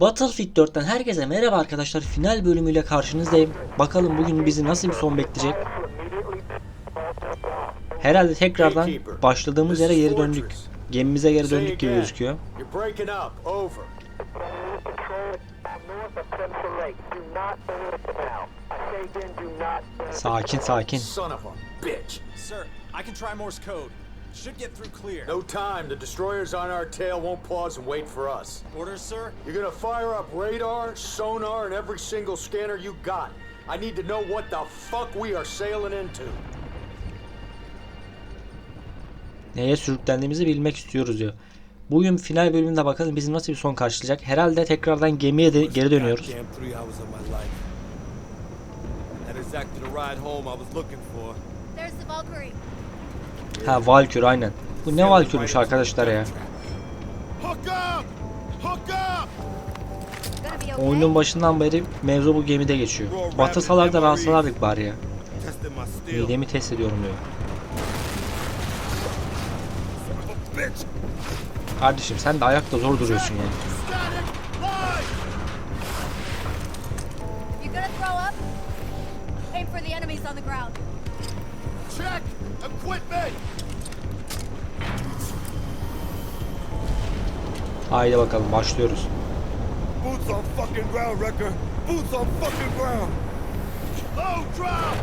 Battlefield 4'ten herkese merhaba arkadaşlar. Final bölümüyle karşınızdayım. Bakalım bugün bizi nasıl bir son bekleyecek. Herhalde tekrardan başladığımız yere geri döndük. Gemimize geri döndük gibi gözüküyor. Sakin sakin. Should get through clear. No time. The destroyers on our tail won't pause and wait for us. Orders, sir? You're gonna fire up radar, sonar, and every single scanner you got. I need to know what the fuck we are sailing into. Neye sürüklendiğimizi bilmek istiyoruz diyor. Bugün final bölümünde bakalım bizim nasıl bir son karşılayacak. Herhalde tekrardan gemiye de geri dönüyoruz. Ha Valkür aynen. Bu ne Valkürmüş arkadaşlar ya. Oyunun başından beri mevzu bu gemide geçiyor. Batırsalar da rahatsalardık bari ya. Midemi test ediyorum diyor. Kardeşim sen de ayakta zor duruyorsun yani. Haydi bakalım başlıyoruz. Boots on fucking ground, Wrecker! Boots on fucking ground! Low drop!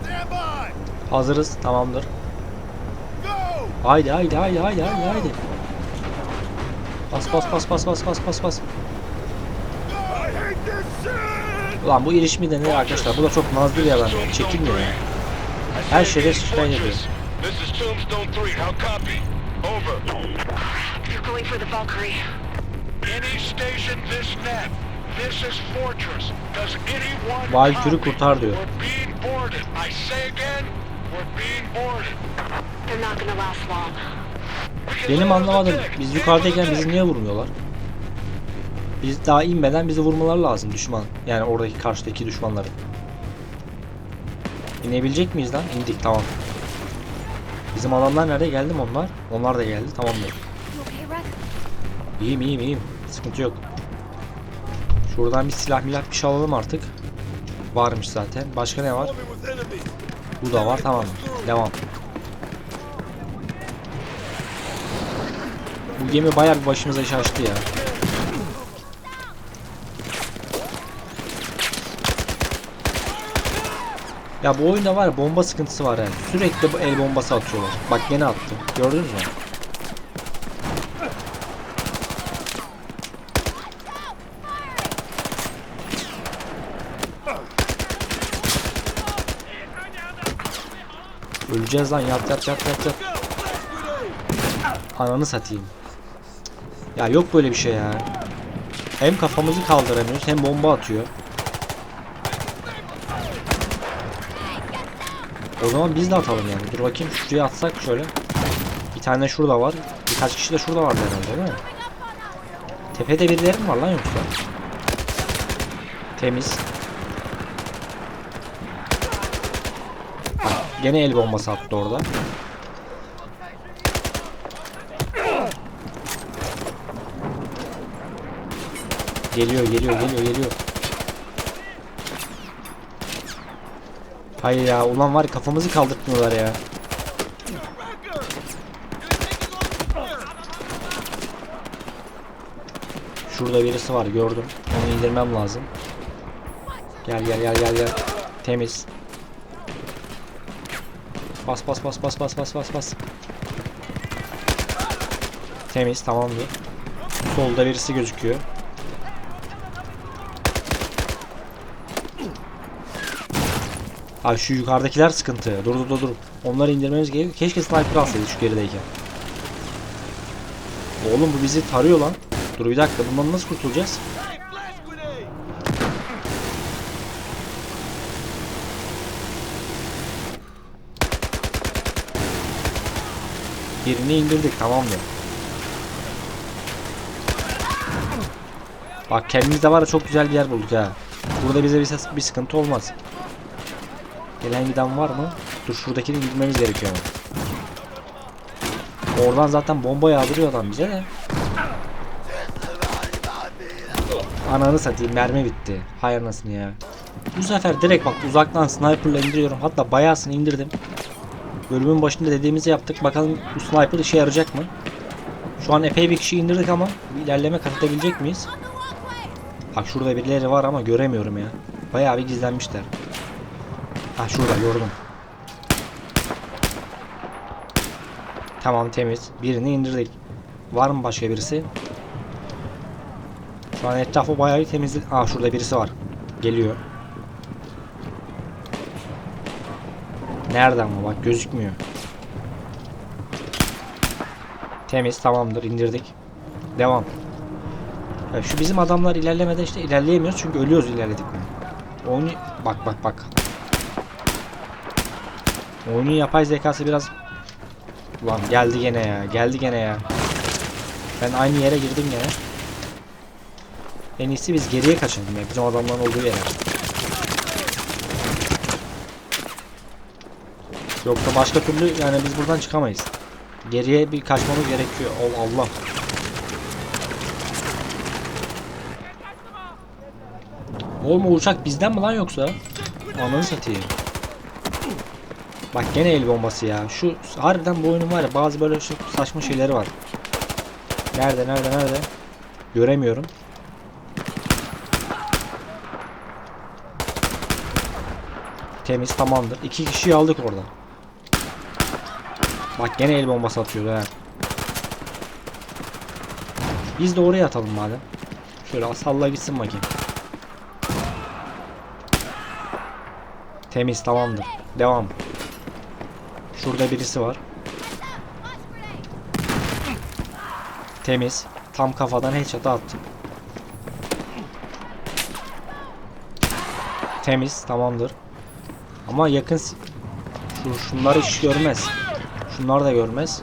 Stand by! Hazırız tamamdır. Haydi haydi haydi haydi haydi haydi. Bas bas bas bas bas bas bas bas. I hate this shit! Ulan bu ilişimi de ne arkadaşlar? Bu da çok nazlı bir adam ya. Çekilmiyor ya. Her şeyde şikayet ediyor. This is Tombstone 3. How copy? Over. You're going for the Valkyrie. Any station this net. This is Fortress. Does anyone Valkyrie'yi copy? kurtar diyor. Benim anlamadım. Biz yukarıdayken bizi niye vurmuyorlar? Biz daha inmeden bizi vurmaları lazım düşman. Yani oradaki karşıdaki düşmanları. İnebilecek miyiz lan? İndik tamam. Bizim adamlar nerede? Geldi mi onlar? Onlar da geldi. Tamamdır. İyiyim iyiyim iyiyim. Sıkıntı yok. Şuradan bir silah milah bir şey alalım artık. Varmış zaten. Başka ne var? Bu da var tamam. Devam. Bu gemi bayağı bir başımıza iş açtı ya. Ya bu oyunda var ya bomba sıkıntısı var yani. Sürekli bu el bombası atıyorlar. Bak gene attı. Gördünüz mü? Öleceğiz lan yat yat yat yat yat. Ananı satayım. Ya yok böyle bir şey ya. Hem kafamızı kaldıramıyoruz hem bomba atıyor. O zaman biz de atalım yani. Dur bakayım şuraya atsak şöyle. Bir tane şurada var. Birkaç kişi de şurada vardı herhalde değil mi? Tepede birileri mi var lan yoksa? Temiz. Gene el bombası attı orada. Geliyor geliyor geliyor geliyor. Hayır ya ulan var kafamızı kaldırtmıyorlar ya. Şurada birisi var gördüm. Onu indirmem lazım. Gel gel gel gel gel. Temiz. Bas bas bas bas bas bas bas bas. Temiz tamamdır. Solda birisi gözüküyor. Abi şu yukarıdakiler sıkıntı. Dur dur dur dur. Onları indirmemiz gerekiyor. Keşke sniper alsaydı şu gerideyken. Oğlum bu bizi tarıyor lan. Dur bir dakika bundan nasıl kurtulacağız? Birini indirdik tamam mı? Bak kendimizde var ya çok güzel bir yer bulduk ha. Burada bize bir, bir sıkıntı olmaz. Gelen giden var mı? Dur şuradakini indirmemiz gerekiyor. Oradan zaten bomba yağdırıyor adam bize de. Ananı satayım mermi bitti. Hay anasını ya. Bu sefer direkt bak uzaktan sniperla indiriyorum. Hatta bayağısını indirdim. Bölümün başında dediğimizi yaptık. Bakalım bu sniper işe yarayacak mı? Şu an epey bir kişi indirdik ama ilerleme kat edebilecek miyiz? Bak şurada birileri var ama göremiyorum ya. Bayağı bir gizlenmişler. Ha şurada gördüm. Tamam temiz. Birini indirdik. Var mı başka birisi? Şu an etrafı bayağı bir temizledik. Aa şurada birisi var. Geliyor. Nerede ama bak gözükmüyor. Temiz tamamdır indirdik. Devam. Ya şu bizim adamlar ilerlemede işte ilerleyemiyoruz çünkü ölüyoruz ilerledik mi? Oyunu bak bak bak. Oyunun yapay zekası biraz Ulan geldi gene ya. Geldi gene ya. Ben aynı yere girdim gene. En iyisi biz geriye kaçalım ya. Bizim adamların olduğu yere. Yoksa başka türlü yani biz buradan çıkamayız. Geriye bir kaçmamız gerekiyor. Oh Allah. Oğlum o uçak bizden mi lan yoksa? Ananı satayım. Bak gene el bombası ya. Şu harbiden bu oyunun var ya bazı böyle şu saçma şeyleri var. Nerede nerede nerede? Göremiyorum. Temiz tamamdır. İki kişiyi aldık orada. Bak gene el bombası atıyor ha. Biz de oraya atalım madem. Şöyle salla gitsin bakayım. Temiz tamamdır. Devam. Şurada birisi var. Temiz. Tam kafadan headshot'ı attım. Temiz. Tamamdır. Ama yakın... Şu, şunları hiç görmez. Şunlar da görmez.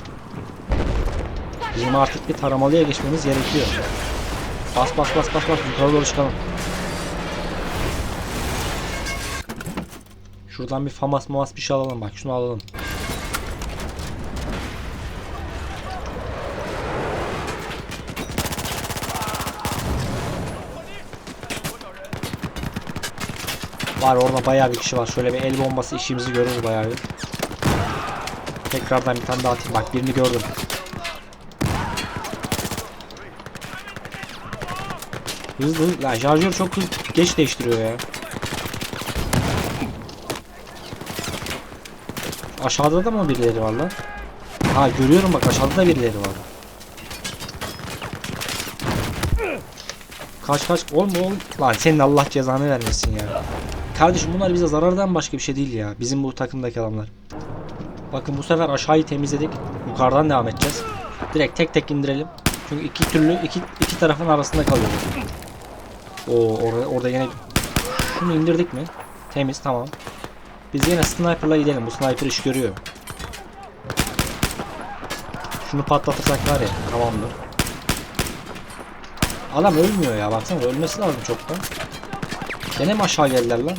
Bizim artık bir taramalıya geçmemiz gerekiyor. Bas bas bas bas bas yukarı doğru çıkalım. Şuradan bir famas mamas bir şey alalım bak şunu alalım. Var orada bayağı bir kişi var. Şöyle bir el bombası işimizi görür bayağı bir. Tekrardan bir tane daha atayım. Bak birini gördüm. Hızlı hızlı. Lan şarjör çok hızlı. Geç değiştiriyor ya. Aşağıda da mı birileri var lan? Ha görüyorum bak aşağıda da birileri var. Kaç kaç oğlum oğlum. Lan senin Allah cezanı vermesin ya. Kardeşim bunlar bize zarardan başka bir şey değil ya. Bizim bu takımdaki adamlar. Bakın bu sefer aşağıyı temizledik. Yukarıdan devam edeceğiz. Direkt tek tek indirelim. Çünkü iki türlü iki, iki tarafın arasında kalıyoruz. Oo orada orada yine şunu indirdik mi? Temiz tamam. Biz yine sniper'la gidelim. Bu sniper iş görüyor. Şunu patlatırsak var ya tamamdır. Adam ölmüyor ya baksana ölmesi lazım çoktan. Gene mi aşağı geldiler lan?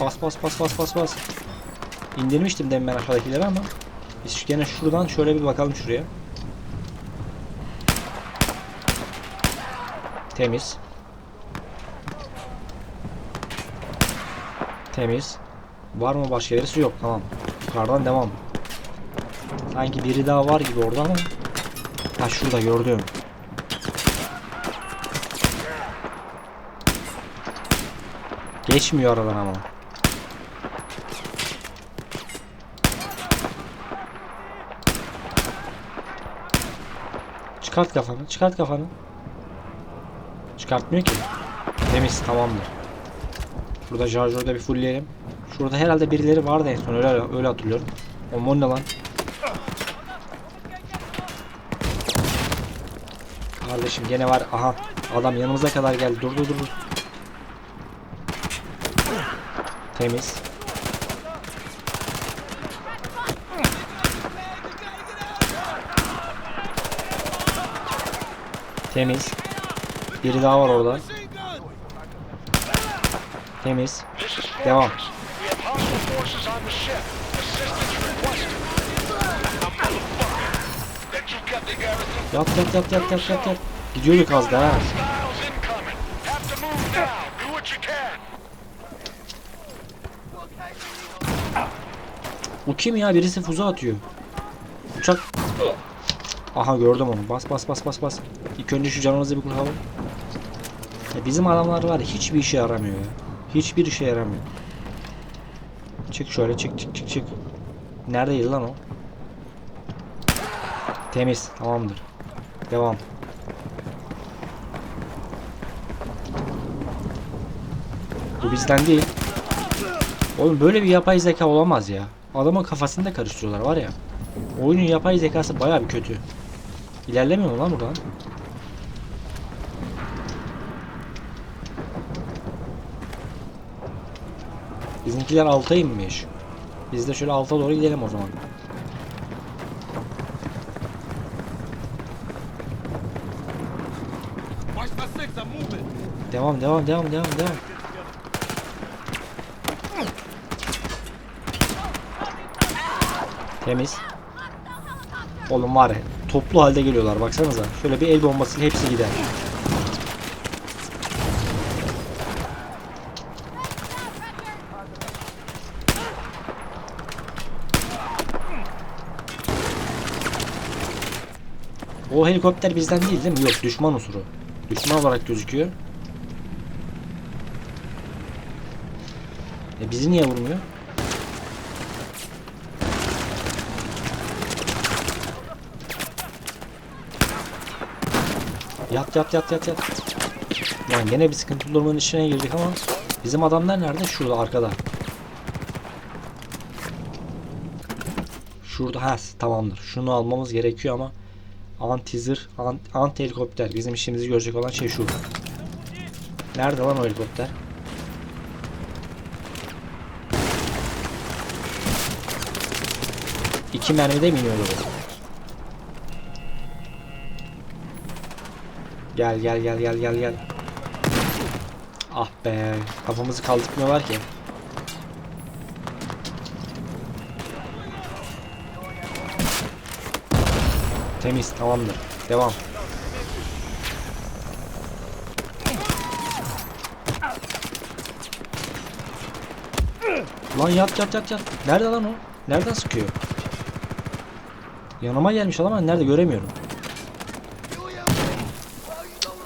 Bas bas bas bas bas bas. İndirmiştim demin ben aşağıdakileri ama biz gene şuradan şöyle bir bakalım şuraya. Temiz. Temiz. Var mı başka birisi? Yok. Tamam. Yukarıdan devam. Sanki biri daha var gibi orada ama. Ha şurada gördüm. Geçmiyor aradan ama. Çıkart kafanı, çıkart kafanı. Çıkartmıyor ki. Temiz, tamamdır. Burada şarjörde bir fullleyelim. Şurada herhalde birileri vardı en son öyle öyle hatırlıyorum. O o ne lan? Kardeşim gene var. Aha adam yanımıza kadar geldi. Dur dur dur. dur. Temiz. Temiz. Biri daha var orada. Temiz. Devam. Yat yat yat yat yat yat yat. Gidiyorduk az daha. Styles incoming. Have to move now. Do what you can. O kim ya? Birisi füze atıyor. Uçak. Aha gördüm onu. Bas bas bas bas bas. İlk önce şu canımızı bir kurtaralım. Ya bizim adamlar var ya hiçbir işe yaramıyor ya. Hiçbir işe yaramıyor. Çık şöyle çık çık çık çık. Neredeydi lan o? Temiz. Tamamdır. Devam. Bu bizden değil. Oğlum böyle bir yapay zeka olamaz ya. Adamın kafasını da karıştırıyorlar var ya. Oyunun yapay zekası baya bir kötü. İlerlemiyor mu lan buradan? Bizimkiler alta inmiş. Biz de şöyle alta doğru gidelim o zaman. Devam devam devam devam devam. Temiz. Oğlum var ya toplu halde geliyorlar baksanıza. Şöyle bir el bombasıyla hepsi gider. O helikopter bizden değil değil mi? Yok düşman unsuru. Düşman olarak gözüküyor. E bizi niye vurmuyor? Yat yat yat yat yat. Yani gene bir sıkıntılı durumun içine girdik ama bizim adamlar nerede? Şurada arkada. Şurada ha tamamdır. Şunu almamız gerekiyor ama anti zırh, an- anti helikopter bizim işimizi görecek olan şey şu. Nerede lan o helikopter? İki mermide mi iniyordu Gel gel gel gel gel gel. Ah be kafamızı kaldırmıyorlar ki. Temiz tamamdır. Devam. Lan yat yat yat yat. Nerede lan o? Nereden sıkıyor? Yanıma gelmiş ama nerede göremiyorum.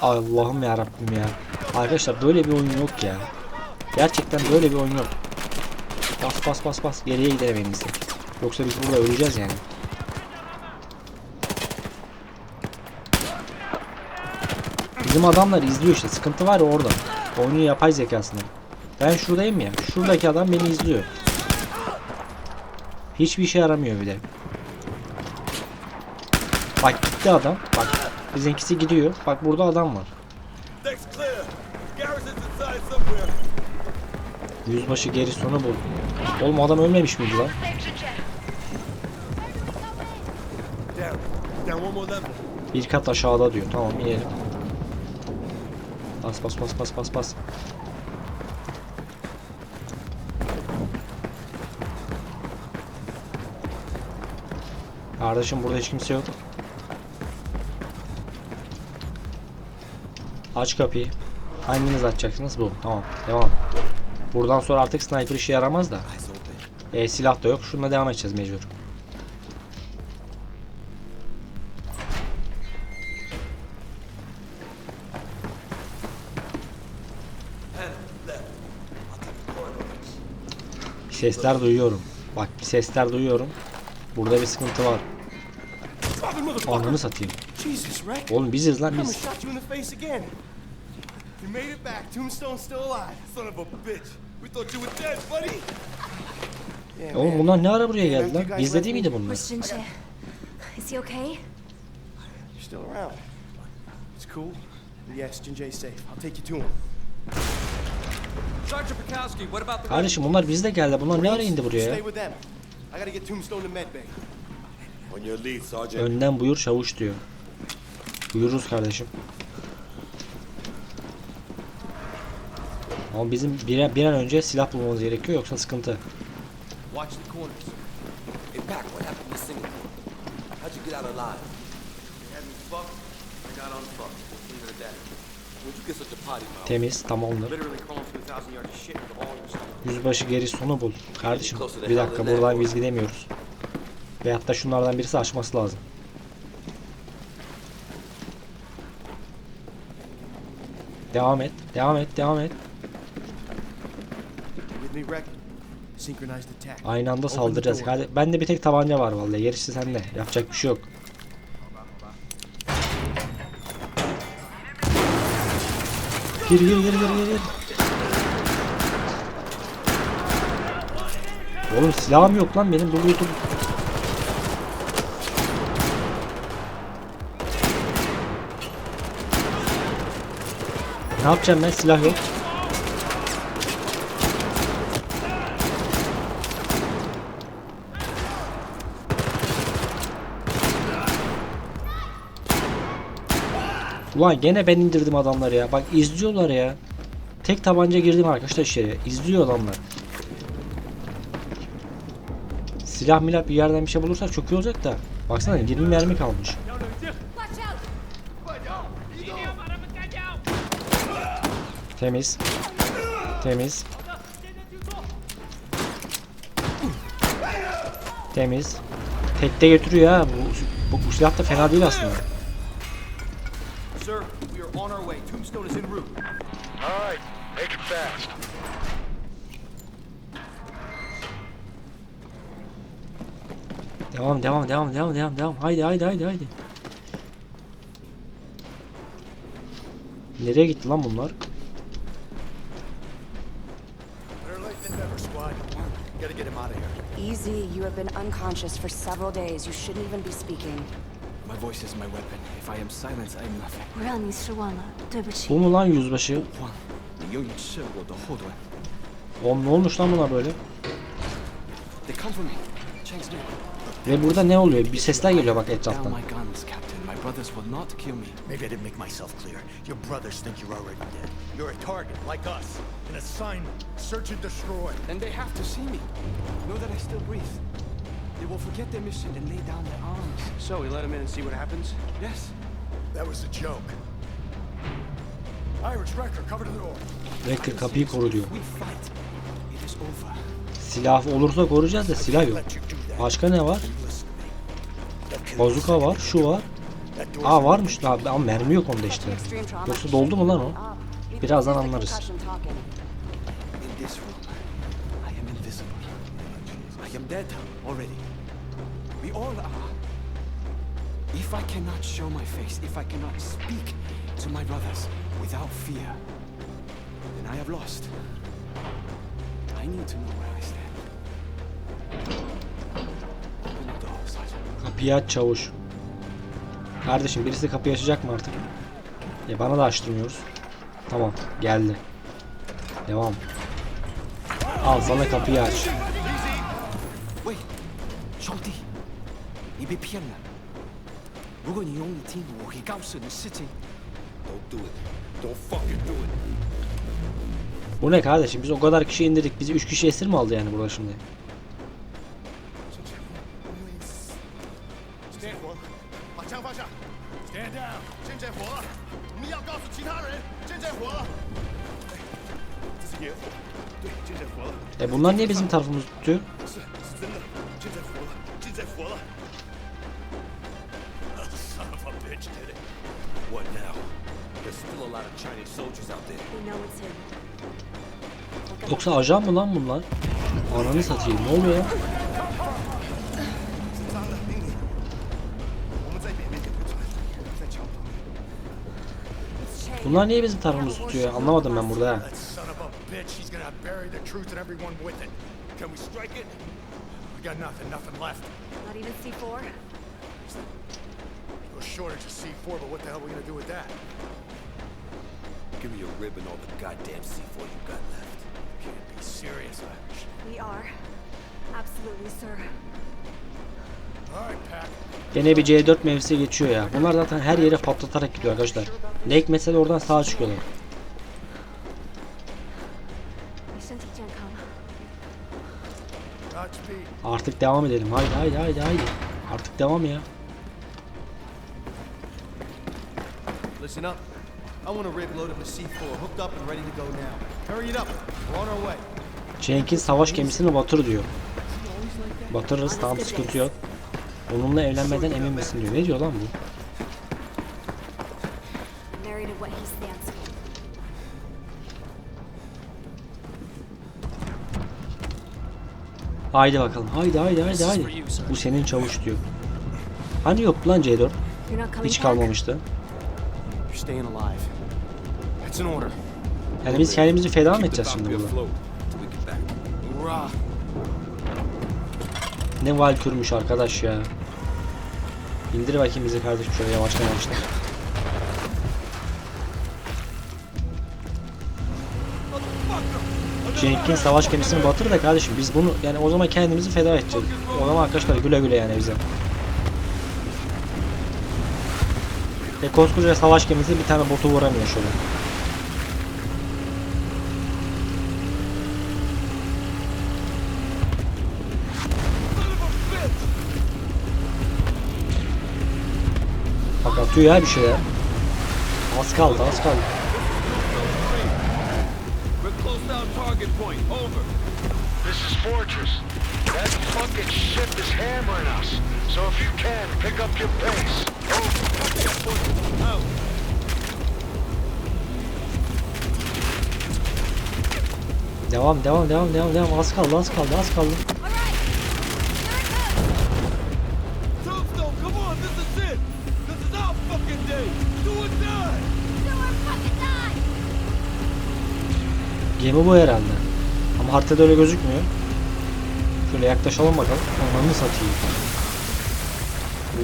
Allah'ım ya Rabbim ya. Arkadaşlar böyle bir oyun yok ya. Gerçekten böyle bir oyun yok. Bas bas bas bas geriye gidelim en iyisi. Yoksa biz burada öleceğiz yani. Bizim adamlar izliyor işte. Sıkıntı var ya orada. Oyunun yapay zekasında. Ben şuradayım ya. Şuradaki adam beni izliyor. Hiçbir işe yaramıyor bir de. Bak gitti adam. Bak bizimkisi gidiyor. Bak burada adam var. Yüzbaşı geri sonu bu. Oğlum adam ölmemiş miydi lan? Bir kat aşağıda diyor. Tamam inelim. Bas bas bas bas bas bas. Kardeşim burada hiç kimse yok. Aç kapıyı. Hanginiz açacaksınız? Bu. Tamam. Devam. Buradan sonra artık sniper işe yaramaz da. E, silah da yok. Şununla devam edeceğiz mecbur. Sesler duyuyorum. Bak sesler duyuyorum. Burada bir sıkıntı var. Ananı satayım. Jesus, Rick. Oğlum biziz lan biz. you made it back. Tombstone's still alive. Son of a bitch. We thought you were dead, buddy. Yeah, Oğlum bunlar ne ara buraya geldi lan? Bizde değil miydi bunlar? Is he okay? You're still around. It's cool. Yes, Jinjae's safe. I'll take you to him. Sergeant Bukowski, what about the Kardeşim bunlar bizde geldi. Bunlar ne ara indi buraya ya? I gotta get Tombstone to medbay. On your lead, Sergeant. Önden buyur çavuş diyor. Buyururuz kardeşim. Ama bizim bir, bir an önce silah bulmamız gerekiyor yoksa sıkıntı. Temiz tamamdır. Yüzbaşı geri sonu bul. Kardeşim bir dakika buradan biz gidemiyoruz. Veyahut da şunlardan birisi açması lazım. Devam et. Devam et. Devam et. Aynı anda saldıracağız. Hadi bende bir tek tabanca var vallahi. Gerisi sende. Yapacak bir şey yok. Gir gir gir gir gir. Oğlum silahım yok lan benim. Dur dur Ne yapacağım ben? Silah yok. Ulan gene ben indirdim adamları ya. Bak izliyorlar ya. Tek tabanca girdim arkadaşlar içeriye. İzliyor adamlar. Silah milah bir yerden bir şey bulursak çok iyi olacak da. Baksana 20 mermi kalmış. Temiz. Temiz. Temiz. Tekte götürüyor ha. Bu, bu, bu silah da fena değil aslında. Sir, we are on our way. Tombstone is en route. All right, make it fast. Devam devam devam devam devam devam. Haydi haydi haydi haydi. Nereye gitti lan bunlar? have been unconscious for several days. You shouldn't even be speaking. My voice is my weapon. If I am silent, I am nothing. 我让你失望了，对不起。 Bu mu lan yüzbaşı? 慌，你永远是我的后盾。 Oğlum ne olmuş lan buna böyle? They come for me. Chang's new. Ve burada ne oluyor? Bir sesler geliyor bak Down etraftan. my guns, Captain. Brothers will not kill me. Maybe I didn't make myself clear. Your brothers think you're already dead. You're a target, like us. An assignment. Search and destroy. Then they have to see me. Know that I still breathe. They will forget their mission and lay down their arms. So we let them in and see what happens? Yes. That was a joke. Irish Wrecker, cover the door. Wrecker kapıyı koru diyor. We fight. It is over. Silah olursa koruyacağız da silah yok. Başka ne var? Bazuka var, şu var. Aa varmış da ama mermi yok onda işte. Yoksa doldu mu lan o? Birazdan anlarız. If I cannot show my face, if I cannot speak to my brothers without fear, then I have lost. I need to know where I stand. Kapıyı aç çavuş. Kardeşim birisi kapıyı açacak mı artık? Ya bana da açtırmıyoruz. Tamam geldi. Devam. Al sana kapıyı aç. Bu ne kardeşim? Biz o kadar kişi indirdik. Bizi 3 kişi esir mi aldı yani burada şimdi? Bunlar niye bizim tarafımızı tutuyor? Yoksa ajan mı lan bunlar? Ananı satayım ne oluyor ya? Bunlar niye bizim tarafımızı tutuyor? Anlamadım ben burada. Truth and everyone with it. Can we strike it? We got nothing, nothing left. Not even C4? No shortage of C4, but what the hell are we gonna do with that? Give me a rib and all the goddamn C4 you got left. You can't be serious, Irish. We are. Absolutely, sir. Gene bir C4 mevzisi geçiyor ya. Bunlar zaten her yere patlatarak gidiyor arkadaşlar. Ne hikmetse de oradan sağa çıkıyorlar. Artık devam edelim. Haydi haydi haydi haydi. Artık devam ya. Listen up. I want a rig loaded with C4, hooked up and ready to go now. Hurry it up. We're on our way. Cenk'in savaş gemisini batır diyor. Batırırız tamam sıkıntı yok. Onunla evlenmeden emin misin diyor. Ne diyor lan bu? Haydi bakalım. Haydi haydi haydi haydi. Bu senin çavuş diyor. Hani yok lan C4? You're not coming Hiç kalmamıştı. Yani biz kendimizi feda mı edeceğiz şimdi burada? Ne valkürmüş arkadaş ya. İndir bakayım bizi kardeşim şöyle yavaştan yavaştan. Cenk'in savaş gemisini batır da kardeşim biz bunu yani o zaman kendimizi feda edeceğiz. O zaman arkadaşlar güle güle yani bize. E koskoca savaş gemisi bir tane botu vuramıyor şöyle. Bak atıyor ya bir şeyler. Az kaldı az kaldı. We're close down target point. Over. This is Fortress. That fucking ship is hammering us. So if you can, pick up your pace. Over. Out. Devam devam devam devam devam az kaldı az kaldı az kaldı. Gemi bu herhalde. Ama haritada öyle gözükmüyor. Şöyle yaklaşalım bakalım. Ananı satayım.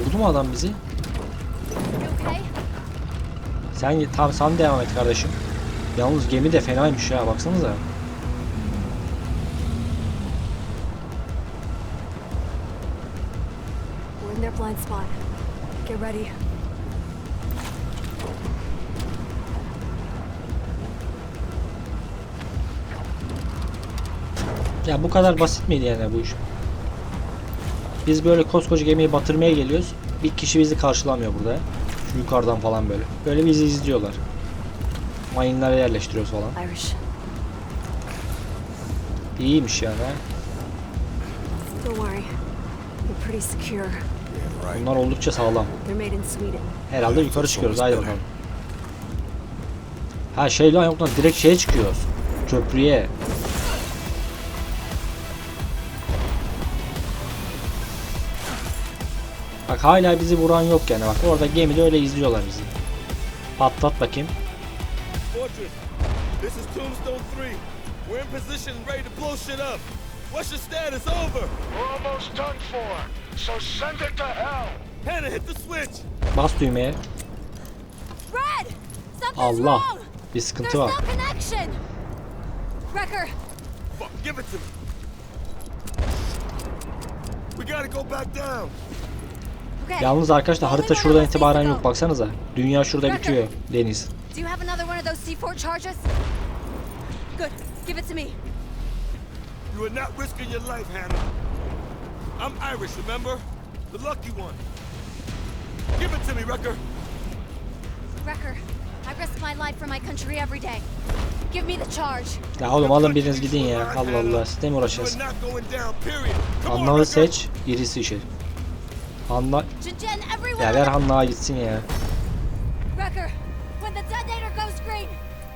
Vurdu mu adam bizi? Sen tam sen devam et kardeşim. Yalnız gemi de fenaymış ya baksanıza. Get ready. Ya bu kadar basit miydi yani bu iş? Biz böyle koskoca gemiyi batırmaya geliyoruz. Bir kişi bizi karşılamıyor burada. Şu yukarıdan falan böyle. Böyle bizi izliyorlar. Mayınlara yerleştiriyoruz falan. İyiymiş yani. Bunlar oldukça sağlam. Herhalde yukarı çıkıyoruz. Haydi bakalım. Ha şey lan yok lan direkt şeye çıkıyoruz. Köprüye. Bak hala bizi vuran yok yani. Bak orada gemide öyle izliyorlar bizi. Patlat bakayım. This is Tombstone 3. We're in position and ready to blow shit up. What's your status? Over. We're almost done for. So send it to hell. Hannah, hit the switch. Bas düğmeye. Red! Allah. wrong! Bir sıkıntı There's var. no connection! Wrecker, Fuck, give it to me. We gotta go back down. Yalnız arkadaşlar harita şuradan itibaren yok baksanıza. Dünya şurada bitiyor. Deniz. Do you have another one of those C4 charges? Good. Give it to me. You are not risking your life, Hannah. I'm Irish, remember? The lucky one. Give it to me, Wrecker. Wrecker, I risk my life for my country every day. Give me the charge. Ya oğlum alın biriniz gidin ya. Allah Allah. Siz de mi uğraşacağız? Wrecker. seç. irisi işi. Hanna... Ya ver Hannağa gitsin ya. Wrecker, when the detonator goes green,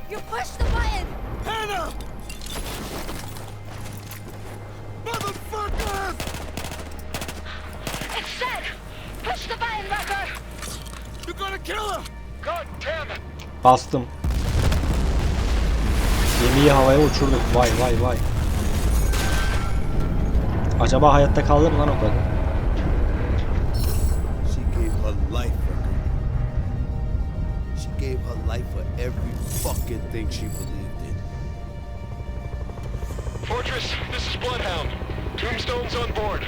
you push the button! Hannah! Motherfuckers! It's set! Push the button, Wrecker! You're gonna kill her! God damn it! Bastım. Gemiyi havaya uçurduk. Vay vay vay. Acaba hayatta kaldı mı lan o kadın? Gave her life for every fucking thing she believed in. Fortress, this is Bloodhound. Tombstone's on board.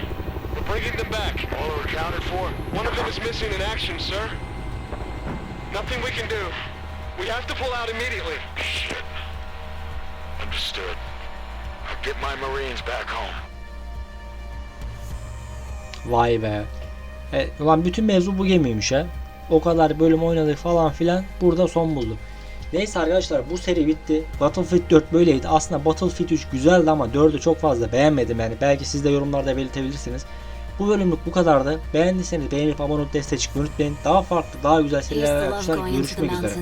We're bringing them back. All are accounted for? One of them is missing in action, sir. Nothing we can do. We have to pull out immediately. Shit. Understood. I'll get my Marines back home. Vay be. E, ulan bütün mevzu bu gemiymiş ha. O kadar bölüm oynadık falan filan burada son buldu. Neyse arkadaşlar bu seri bitti. Battlefield 4 böyleydi. Aslında Battlefield 3 güzeldi ama 4'ü çok fazla beğenmedim yani. Belki siz de yorumlarda belirtebilirsiniz. Bu bölümlük bu kadardı. Beğendiyseniz beğenip abone olup destek çıkmayı unutmayın. Daha farklı, daha güzel seriler arkadaşlar. Görüşmek üzere.